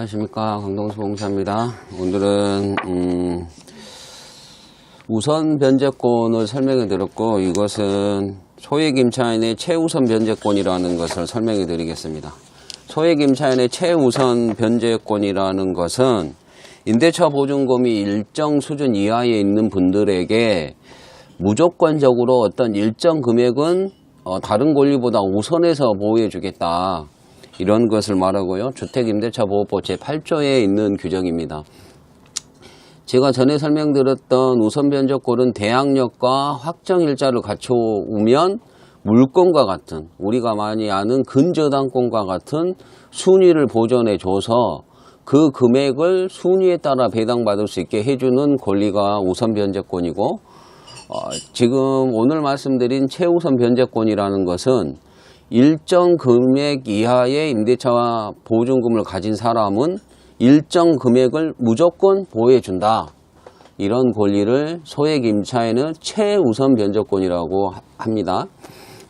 안녕하십니까 강동수 봉사입니다. 오늘은 음, 우선 변제권을 설명해 드렸고 이것은 소액 임차인의 최우선 변제권이라는 것을 설명해 드리겠습니다. 소액 임차인의 최우선 변제권이라는 것은 임대차 보증금이 일정 수준 이하에 있는 분들에게 무조건적으로 어떤 일정 금액은 어, 다른 권리보다 우선해서 보호해 주겠다. 이런 것을 말하고요. 주택임대차보호법 제8조에 있는 규정입니다. 제가 전에 설명드렸던 우선변제권은 대항력과 확정일자를 갖춰오면 물건과 같은 우리가 많이 아는 근저당권과 같은 순위를 보존해 줘서 그 금액을 순위에 따라 배당받을 수 있게 해주는 권리가 우선 변제권이고 어, 지금 오늘 말씀드린 최우선 변제권이라는 것은 일정 금액 이하의 임대차 보증금을 가진 사람은 일정 금액을 무조건 보호해 준다. 이런 권리를 소액 임차에는 최우선 변제권이라고 하- 합니다.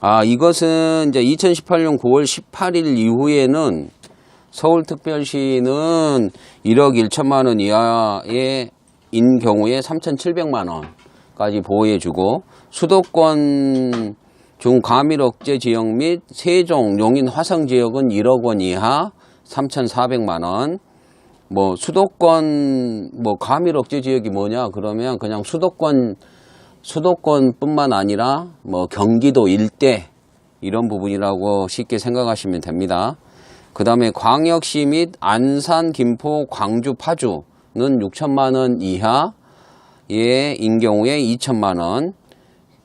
아, 이것은 이제 2018년 9월 18일 이후에는 서울특별시는 1억 1천만 원 이하의 인 경우에 3,700만 원까지 보호해 주고 수도권 중 과밀 억제 지역 및 세종, 용인, 화성 지역은 1억 원 이하 3,400만 원. 뭐 수도권 뭐 과밀 억제 지역이 뭐냐 그러면 그냥 수도권 수도권뿐만 아니라 뭐 경기도 일대 이런 부분이라고 쉽게 생각하시면 됩니다. 그 다음에 광역시 및 안산, 김포, 광주, 파주는 6천만 원 이하의 인 경우에 2천만 원.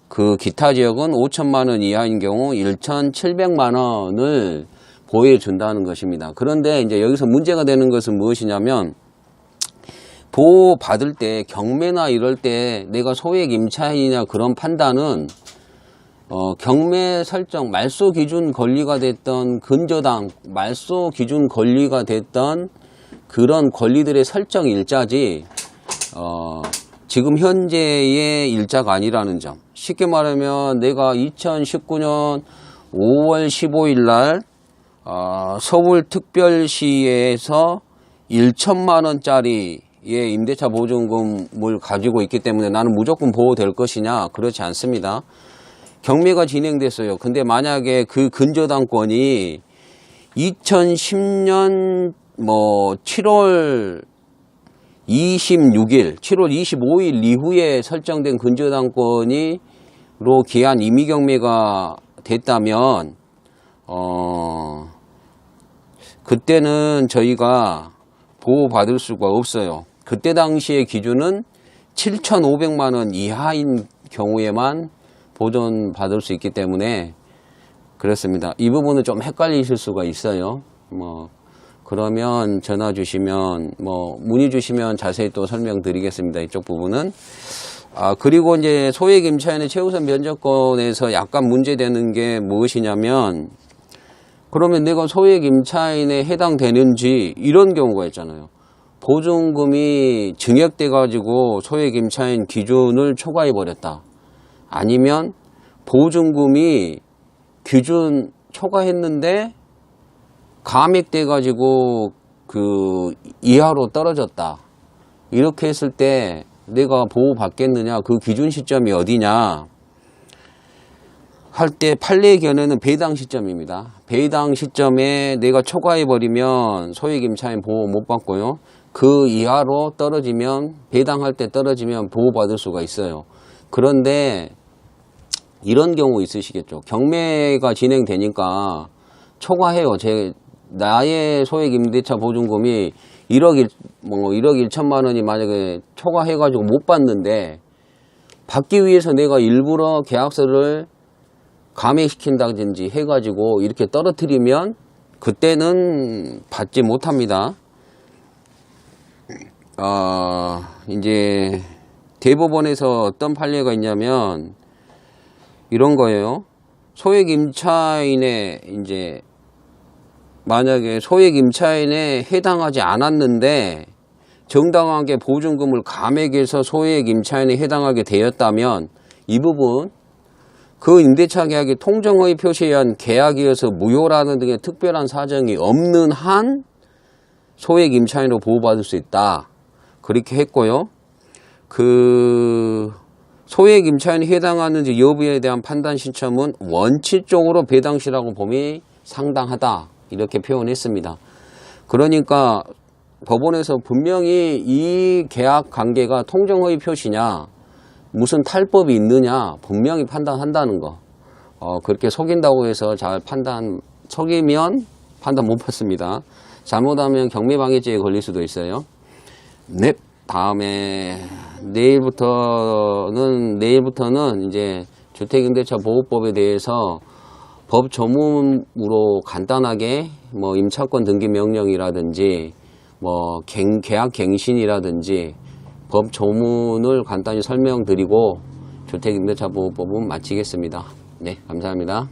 그 기타 지역은 5천만 원 이하인 경우 1,700만 원을 보호해 준다는 것입니다. 그런데 이제 여기서 문제가 되는 것은 무엇이냐면 보호 받을 때 경매나 이럴 때 내가 소액 임차인이냐 그런 판단은 어, 경매 설정 말소 기준 권리가 됐던 근저당 말소 기준 권리가 됐던 그런 권리들의 설정 일자지 어, 지금 현재의 일자가 아니라는 점. 쉽게 말하면 내가 2019년 5월 15일 날 어, 서울특별시에서 1천만 원짜리의 임대차 보증금을 가지고 있기 때문에 나는 무조건 보호될 것이냐? 그렇지 않습니다. 경매가 진행됐어요. 근데 만약에 그 근저당권이 2010년 뭐 7월 26일, 7월 25일 이후에 설정된 근저당권이로 기한 임의경매가 됐다면, 어, 그때는 저희가 보호받을 수가 없어요. 그때 당시의 기준은 7,500만 원 이하인 경우에만 보존받을 수 있기 때문에 그렇습니다. 이 부분은 좀 헷갈리실 수가 있어요. 뭐, 그러면 전화 주시면 뭐 문의 주시면 자세히 또 설명드리겠습니다. 이쪽 부분은 아 그리고 이제 소액 임차인의 최우선 면적권에서 약간 문제되는 게 무엇이냐면 그러면 내가 소액 임차인에 해당되는지 이런 경우가 있잖아요. 보증금이 증액돼 가지고 소액 임차인 기준을 초과해 버렸다. 아니면 보증금이 기준 초과했는데 감액돼 가지고 그 이하로 떨어졌다. 이렇게 했을 때 내가 보호 받겠느냐? 그 기준 시점이 어디냐? 할 때 판례의 견해는 배당 시점입니다. 배당 시점에 내가 초과해 버리면 소액 임차인 보호 못 받고요. 그 이하로 떨어지면 배당할 때 떨어지면 보호 받을 수가 있어요. 그런데 이런 경우 있으시겠죠. 경매가 진행되니까 초과해요. 제 나의 소액 임대차 보증금이 1억 1, 뭐 1억 1천만 원이 만약에 초과해가지고 못 받는데 받기 위해서 내가 일부러 계약서를 감액시킨다든지 해가지고 이렇게 떨어뜨리면 그때는 받지 못합니다. 어, 이제 대법원에서 어떤 판례가 있냐면 이런 거예요. 소액 임차인의 이제 만약에 소액 임차인에 해당하지 않았는데 정당하게 보증금을 감액해서 소액 임차인에 해당하게 되었다면 이 부분 그 임대차 계약이 통정의 표시에 의한 계약이어서 무효라는 등의 특별한 사정이 없는 한 소액 임차인으로 보호받을 수 있다. 그렇게 했고요. 그 소액 임차인이 해당하는지 여부에 대한 판단 신청은 원칙적으로 배당시라고 봄이 상당하다. 이렇게 표현했습니다. 그러니까 법원에서 분명히 이 계약 관계가 통정허위 표시냐, 무슨 탈법이 있느냐, 분명히 판단한다는 거. 어, 그렇게 속인다고 해서 잘 판단, 속이면 판단 못 받습니다. 잘못하면 경매방해죄에 걸릴 수도 있어요. 네, 다음에 내일부터는, 내일부터는 이제 주택임대차 보호법에 대해서 법 조문으로 간단하게 뭐 임차권 등기 명령이라든지 뭐 갱- 계약 갱신이라든지 법 조문을 간단히 설명드리고 주택임대차 보호법은 마치겠습니다. 네, 감사합니다.